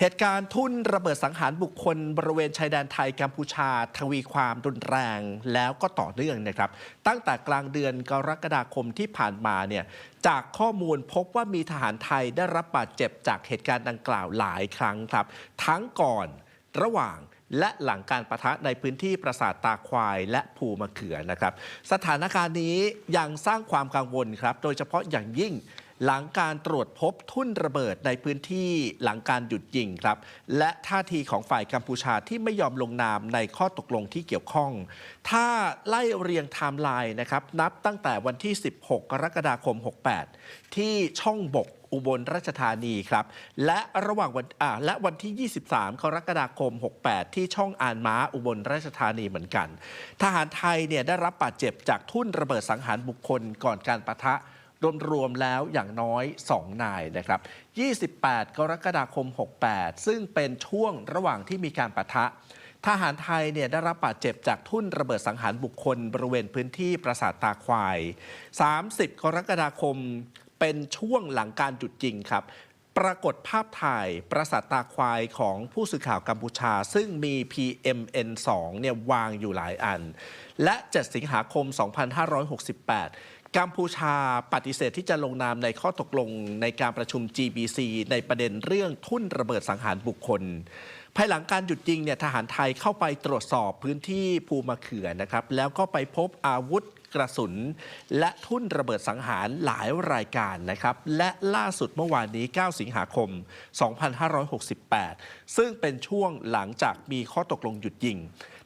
เหตุการณ์ทุ่นระเบิดสังหารบุคคลบริเวณชายแดนไทยกัมพูชาทวีความรุนแรงแล้วก็ต่อเนื่องนะครับ ตั้งแต่กลางเดือนกรกฎาคมที่ผ่านมาเนี่ยจากข้อมูลพบว่ามีทหารไทยได้รับบาดเจ็บจากเหตุการณ์ดังกล่าวหลายครั้งครับ ทั้งก่อนระหว่างและหลังการประทะในพื้นที่ปราสาทตาควายและภูมะเขือนะครับ สถานการณ์นี้ยังสร้างความกังวลครับ โดยเฉพาะอย่างยิ่ง หลังการตรวจพบทุ่นระเบิดในพื้นที่หลังการหยุดยิงครับ และท่าทีของฝ่ายกัมพูชาที่ไม่ยอมลงนามในข้อตกลงที่เกี่ยวข้อง ถ้าไล่เรียงไทม์ไลน์นะครับ นับตั้งแต่วันที่ 16 กรกฎาคม 68 ที่ช่องบกอุบลราชธานีครับ และระหว่างวันอ่าและวันที่ 23 กรกฎาคม 68 ที่ช่องอานม้าอุบลราชธานีเหมือนกัน ทหารไทยเนี่ยได้รับบาดเจ็บจากทุ่นระเบิดสังหารบุคคลก่อนการประทะ รวมๆแล้วอย่างน้อย 2 นายนะครับ 28 กรกฎาคม 68 ซึ่งเป็นช่วงระหว่างที่มีการปะทะ ทหารไทยเนี่ยได้รับบาดเจ็บจากทุ่นระเบิดสังหารบุคคล บริเวณพื้นที่ปราสาทตาควาย 30 กรกฎาคมเป็นช่วงหลังการหยุดยิงครับปรากฏภาพถ่ายปราสาทตาควายของผู้สื่อข่าวกัมพูชา ซึ่งมี PMN2 เนี่ยวางอยู่หลายอัน และ 7 สิงหาคม 2568 กัมพูชาปฏิเสธที่จะลงนามในข้อตกลงในการประชุม GBC ในประเด็นเรื่องทุ่นระเบิดสังหารบุคคล ภายหลังการหยุดยิงเนี่ยทหารไทยเข้าไปตรวจสอบพื้นที่ภูมะเขือนะครับ แล้วก็ไปพบอาวุธกระสุน และทุ่นระเบิดสังหารหลายรายการนะครับ และล่าสุดเมื่อวานนี้ 9 สิงหาคม 2568 ซึ่งเป็นช่วงหลังจากมีข้อตกลงหยุดยิง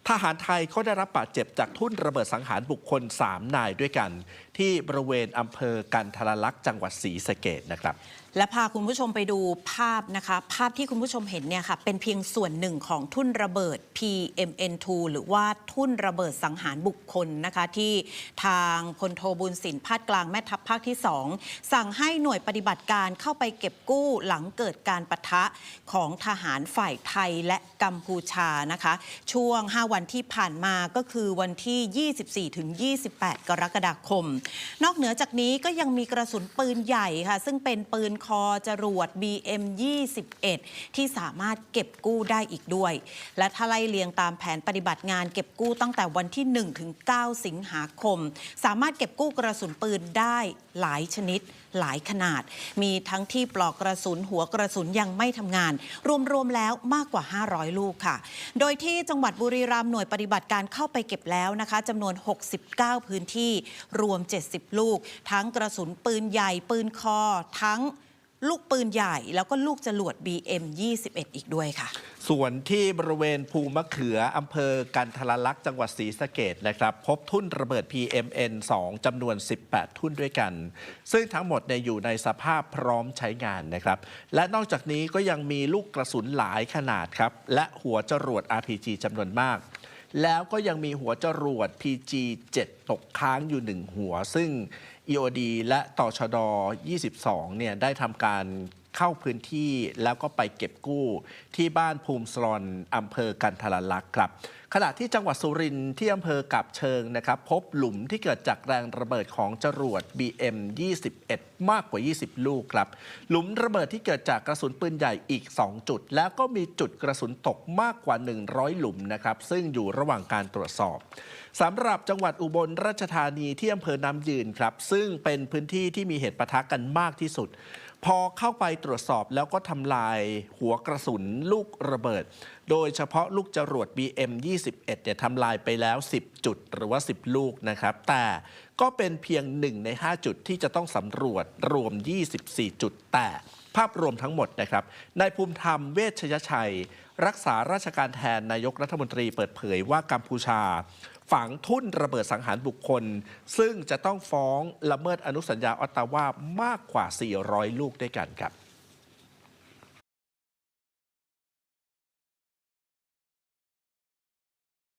ทหารไทยเขาได้รับบาดเจ็บจากทุ่นระเบิดสังหารบุคคล 3 นายด้วยกัน ที่บริเวณอำเภอกันทรลักษณ์จังหวัดศรีสะเกดนะครับ และพาคุณผู้ชมไปดูภาพนะคะ ภาพที่คุณผู้ชมเห็นเนี่ยค่ะ เป็นเพียงส่วนหนึ่งของทุ่นระเบิด PMN2 หรือว่าทุ่นระเบิดสังหารบุคคลนะคะ ที่ทางพลโทบุญสินพาดกลางแม่ทัพภาคที่ 2 สั่งให้หน่วยปฏิบัติการเข้าไปเก็บกู้หลังเกิดการปะทะของทหารฝ่ายไทยและกัมพูชานะคะ ช่วง5วันที่ผ่านมาก็คือวันที่ 24 ถึง 28 กรกฎาคม นอกเหนือจากนี้ก็ยังมีกระสุนปืนใหญ่ค่ะ ซึ่งเป็นปืนคอจรวด BM 21 ที่สามารถเก็บกู้ได้อีกด้วย และถ้าไล่เลียงตามแผนปฏิบัติงานเก็บกู้ตั้งแต่วันที่ 1 ถึง 9 สิงหาคม สามารถเก็บกู้กระสุนปืนได้หลายชนิดหลายขนาด มีทั้งที่ปลอกกระสุนหัวกระสุนยังไม่ทำงาน รวม ๆ แล้วมากกว่า 500 ลูกค่ะ โดยที่จังหวัดบุรีรัมย์หน่วยปฏิบัติการเข้าไปเก็บแล้วนะคะจำนวน 69 พื้นที่รวม 70 ลูก ทั้งกระสุนปืนใหญ่ปืนคอทั้ง ลูกปืนใหญ่ แล้วก็ลูกจรวด BM 21 อีกด้วยค่ะ ส่วนที่บริเวณภูมะเขืออำเภอกันทรลักษณ์จังหวัดศรีสะเกดนะครับ พบทุ่นระเบิด PMN 2จำนวน 18 ทุ่นด้วยกัน ซึ่งทั้งหมดเนี่ยอยู่ในสภาพพร้อมใช้งานนะครับ และนอกจากนี้ก็ยังมีลูกกระสุนหลายขนาดครับ และหัวจรวด RPG จำนวนมากแล้วก็ยังมีหัวจรวด PG 7 ตกค้างอยู่หนึ่งหัว ซึ่ง EOD และต่อชด22 เนี่ยได้ทำการ เข้าพื้นที่แล้วก็ไปเก็บกู้ที่บ้านภูมิสลอนอำเภอกันทรลักษ์ครับขณะที่จังหวัดสุรินทร์ที่อำเภอกับเชิงนะครับ พบหลุมที่เกิดจากแรงระเบิดของจรวด BM 21 มากกว่า 20 ลูกครับ หลุมระเบิดที่เกิดจากกระสุนปืนใหญ่อีก 2 จุด แล้วก็มีจุดกระสุนตกมากกว่า 100 หลุมนะครับ ซึ่งอยู่ระหว่างการตรวจสอบสำหรับจังหวัดอุบลราชธานีที่อำเภอน้ำยืนครับ ซึ่งเป็นพื้นที่ที่มีเหตุปะทะกันมากที่สุด พอเข้าไปตรวจสอบแล้วก็ทำลายหัวกระสุนลูกระเบิด โดยเฉพาะลูกจรวด BM 21 เนี่ยทำลายไปแล้ว 10 จุดหรือว่า 10 ลูกนะครับ แต่ก็เป็นเพียง 1 ใน 5 จุดที่จะต้องสำรวจรวม 24 จุดแต่ ภาพรวมทั้งหมดนะครับนายภูมิธรรมเวชยชัย รักษาราชการแทนนายกรัฐมนตรีเปิดเผยว่ากัมพูชา ฝังทุ่นระเบิดสังหารบุคคล ซึ่งจะต้องฟ้องละเมิดอนุสัญญาออตตาวามากกว่า 400 ลูกด้วยกันครับ